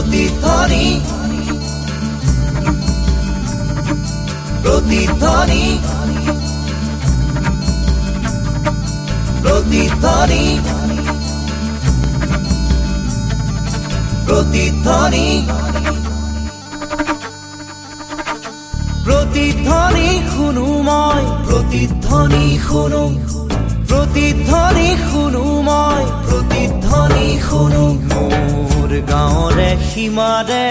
প্রতিধ্বনি। প্রতিধ্বনি। প্রতিধ্বনি। প্রতিধ্বনি। প্রতিধ্বনি খুনুময় প্রতিধ্বনি খুনু। প্রতিধ্বনি খুনুময় প্রতিধ্বনি খুনু। গাঁৱৰে সীমাৰে,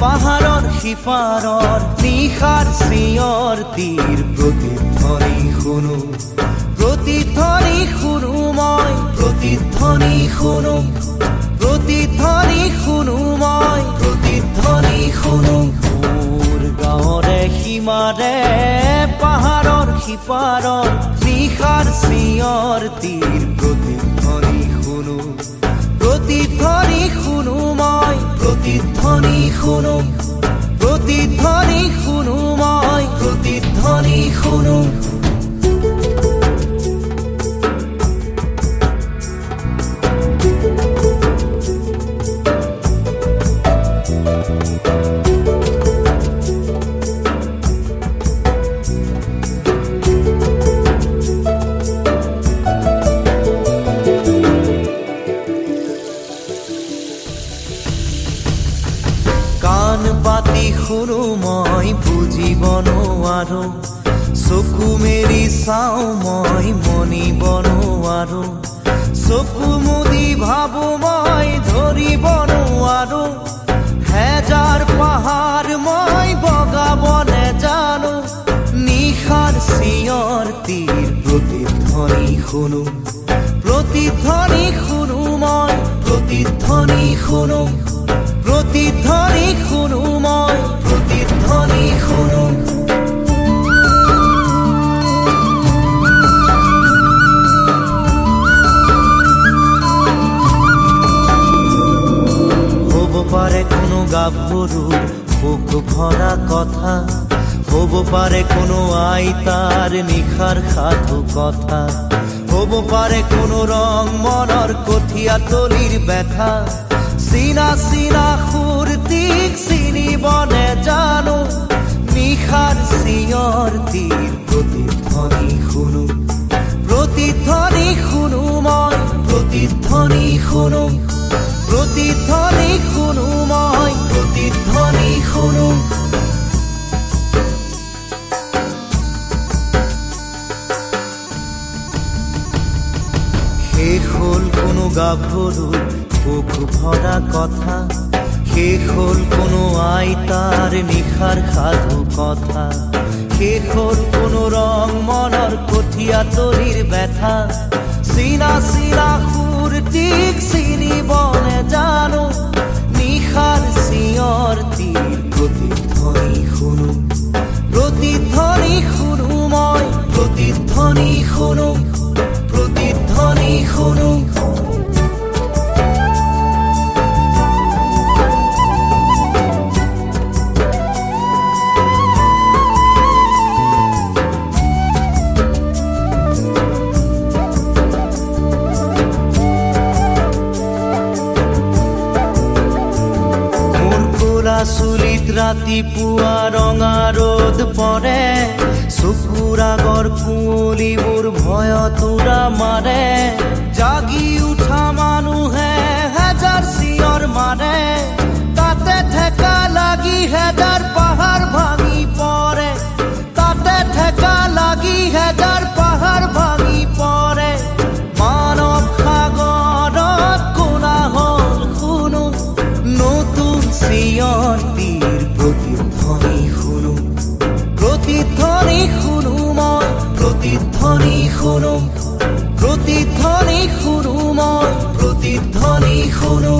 পাহাৰৰ সিপাৰৰ, নিশাৰ চিঞৰ, তীৰ প্ৰতিধ্বনি শুনো। প্ৰতিধ্বনি শুনো মই, প্ৰতিধ্বনি শুনো। প্ৰতিধ্বনি শুনো মই, প্ৰতিধ্বনি শুনো। মোৰ গাঁৱৰে সীমাৰে, পাহাৰৰ সিপাৰৰ, নিশাৰ চিঞৰ, তীৰ প্ৰতিধ্বনি শুনো। প্ৰতিধ্বনি শুনো প্ৰতিধ্বনি শুনো মই প্ৰতিধ্বনি শুনো মই বুজিব নোৱাৰো চকু মেলি চাওঁ মই মনিব নোৱাৰো চকু মুদি ভাবো মই ধৰিব নোৱাৰো হেজাৰ পাহাৰ মই বগাব নেজানো নিশাৰ চিঞৰ তীৰ প্ৰতিধ্বনি শুনো। প্ৰতিধ্বনি শুনো মই প্ৰতিধ্বনি শুনো। গাভৰুৰ শোক ভৰা কথা। হ'ব পাৰে কোনো আইতাৰ নিশাৰ সাধু কথা। হ'ব পাৰে কোনো ৰং মনৰ কঠীয়া তলিৰ ব্যথা। চিনা চিনা সুৰতিক চিনিব নেজানো নিশাৰ চিঞৰ তীৰ প্ৰতিধ্বনি শুনো প্ৰতিধ্বনি শুনো মই প্ৰতিধ্বনি শুনো প্ৰতিধ্বনি শুনো প্ৰতিধ্বনি শুনো শেষ হ'ল কোনো গাভৰুৰ বুক ভৰা কথা। শেষ হ'ল কোনো আইতাৰ নিশাৰ সাধু কথা। শেষ হ'ল কোনো ৰং মনৰ কঠীয়া তলিৰ ব্যথা। চিনা চিনা সুৰটিক চিনিব নেজানো চুলিত ৰাতিপুৱা ৰঙা ৰ'দ পৰে চকুৰ আগৰ কুঁৱলীবোৰ ভয় উৰা মাৰে সিয়র তীর প্রতিধ্বনি শুনো প্রতিধ্বনি শুনো মই প্রতিধ্বনি শুনো প্রতিধ্বনি শুনো মই প্রতিধ্বনি শুনো।